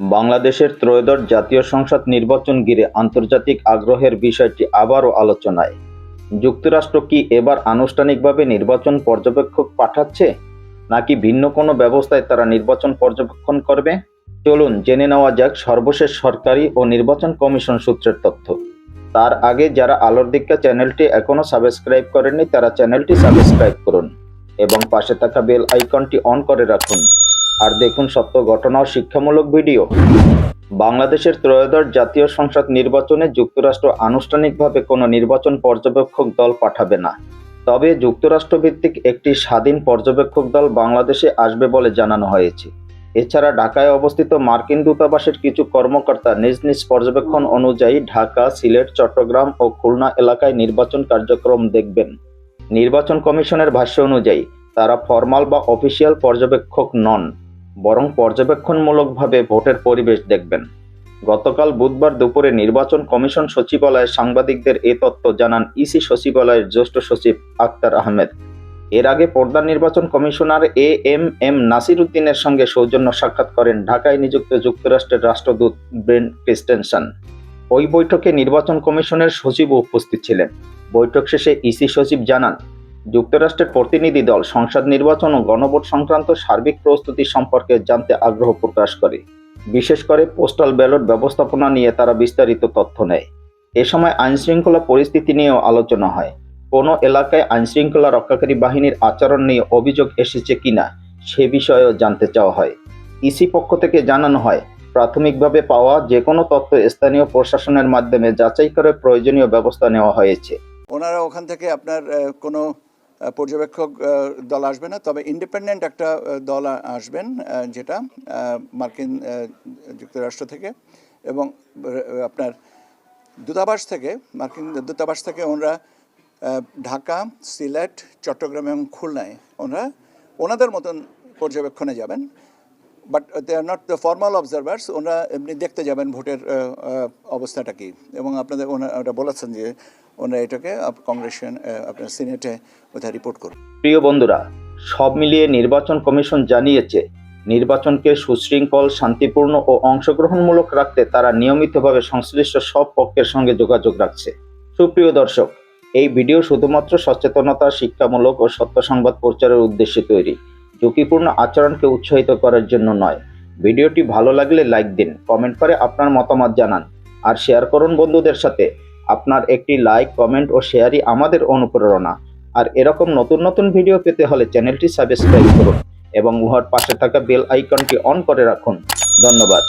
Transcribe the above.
বাংলাদেশের ত্রয়োদশ জাতীয় সংসদ নির্বাচন ঘিরে আন্তর্জাতিক আগ্রহের বিষয়টি আবারও আলোচনায়। যুক্তরাষ্ট্র কি এবার আনুষ্ঠানিকভাবে নির্বাচন পর্যবেক্ষক পাঠাচ্ছে, নাকি ভিন্ন কোনো ব্যবস্থায় তারা নির্বাচন পর্যবেক্ষণ করবে? চলুন জেনে নেওয়া যাক সর্বশেষ সরকারি ও নির্বাচন কমিশন সূত্রের তথ্য। তার আগে যারা আলোর দিক্কা চ্যানেলটি এখনও সাবস্ক্রাইব করেননি, তারা চ্যানেলটি সাবস্ক্রাইব করুন এবং পাশে থাকা বেল আইকনটি অন করে রাখুন। আর দেখুন সত্য ঘটনা ও শিক্ষামূলক ভিডিও। বাংলাদেশের ত্রয়োদশ জাতীয় সংসদ নির্বাচনে যুক্তরাষ্ট্র আনুষ্ঠানিকভাবে কোনো নির্বাচন পর্যবেক্ষক দল পাঠাবে না। তবে যুক্তরাষ্ট্র ভিত্তিক একটি স্বাধীন পর্যবেক্ষক দল বাংলাদেশে আসবে বলে জানানো হয়েছে। এছাড়া ঢাকায় অবস্থিত মার্কিন দূতাবাসের কিছু কর্মকর্তা নিজ নিজ পর্যবেক্ষণ অনুযায়ী ঢাকা, সিলেট, চট্টগ্রাম ও খুলনা এলাকায় নির্বাচন কার্যক্রম দেখবেন। নির্বাচন কমিশনের ভাষ্য অনুযায়ী, তারা ফরমাল বা অফিসিয়াল পর্যবেক্ষক নন। বরং পর্যবেক্ষণমূলকভাবে ভোটের পরিবেশ দেখবেন। গতকাল বুধবার দুপুরে নির্বাচন কমিশন সচিবালয়ে সাংবাদিকদের এ তথ্য জানান ইসি সচিবালয়ের জ্যেষ্ঠ সচিব আক্তার আহমেদ। এর আগে পর্দা নির্বাচন commissioner A M M Nasir উদ্দিনের সঙ্গে সৌজন্য সাক্ষাৎ করেন ঢাকায় নিযুক্ত যুক্তরাষ্ট্রের রাষ্ট্রদূত ব্রেন ক্রিস্টেনসন। ওই বৈঠকে নির্বাচন কমিশনের সচিবও উপস্থিত ছিলেন। বৈঠক শেষে ইসি সচিব জানান যুক্তরাষ্ট্রের প্রতিনিধি দল সংসদ নির্বাচন ও গণভোট সংক্রান্ত সার্বিক প্রস্তুতি সম্পর্কে জানতে আগ্রহ প্রকাশ করে। বিশেষ করে পোস্টাল ব্যালট ব্যবস্থাপনা নিয়ে তারা বিস্তারিত তথ্য নেয়। এ সময় আইনশৃঙ্খলা পরিস্থিতি নিয়েও আলোচনা হয়। কোনো এলাকায় আইনশৃঙ্খলা রক্ষাকারী বাহিনীর আচরণ নিয়ে অভিযোগ এসেছে কিনা, সে বিষয়েও জানতে চাওয়া হয়। ইসি পক্ষ থেকে জানানো হয়, প্রাথমিকভাবে পাওয়া যে কোনো তথ্য স্থানীয় প্রশাসনের মাধ্যমে যাচাই করে প্রয়োজনীয় ব্যবস্থা নেওয়া হয়েছে। ওনারা ওখান থেকে আপনার কোনো পর্যবেক্ষক দল আসবে না। তবে ইন্ডিপেন্ডেন্ট একটা দল আসবেন যেটা মার্কিন যুক্তরাষ্ট্র থেকে এবং আপনার দূতাবাস থেকে, মার্কিন দূতাবাস থেকে ওনারা ঢাকা, সিলেট, চট্টগ্রাম এবং খুলনায় ওনারা, ওনাদের মতন পর্যবেক্ষণে যাবেন। But they are not the formal observers ওনারা এমনি দেখতে যাবেন ভোটের অবস্থাটা কি। এবং আপনাদের ওনারা বলেছেন যে ওনারা এটাকে আহ, আপনার সিনেটে ওটা রিপোর্ট করুন। প্রিয় বন্ধুরা সব মিলিয়ে নির্বাচন কমিশন জানিয়েছে নির্বাচনকে সুশৃঙ্খল শান্তিপূর্ণ ও অংশগ্রহণমূলক রাখতে তারা নিয়মিতভাবে সংশ্লিষ্ট সব পক্ষের সঙ্গে যোগাযোগ রাখছে। সুপ্রিয় দর্শক এই ভিডিও শুধুমাত্র সচেতনতা শিক্ষামূলক ও সত্য সংবাদ প্রচারের উদ্দেশ্যে তৈরি। ঝুঁকিপূর্ণ আচরণকে উৎসাহিত করার জন্য নয়। ভিডিওটি ভালো লাগলে লাইক দিন, কমেন্ট করে আপনার মতামত জানান, আর শেয়ার করুন বন্ধুদের সাথে। আপনার একটি লাইক, কমেন্ট ও শেয়ারই আমাদের অনুপ্রেরণা। আর এরকম নতুন নতুন ভিডিও পেতে হলে চ্যানেলটি সাবস্ক্রাইব করুন এবং উহার পাশে থাকা বেল আইকনটি অন করে রাখুন। ধন্যবাদ।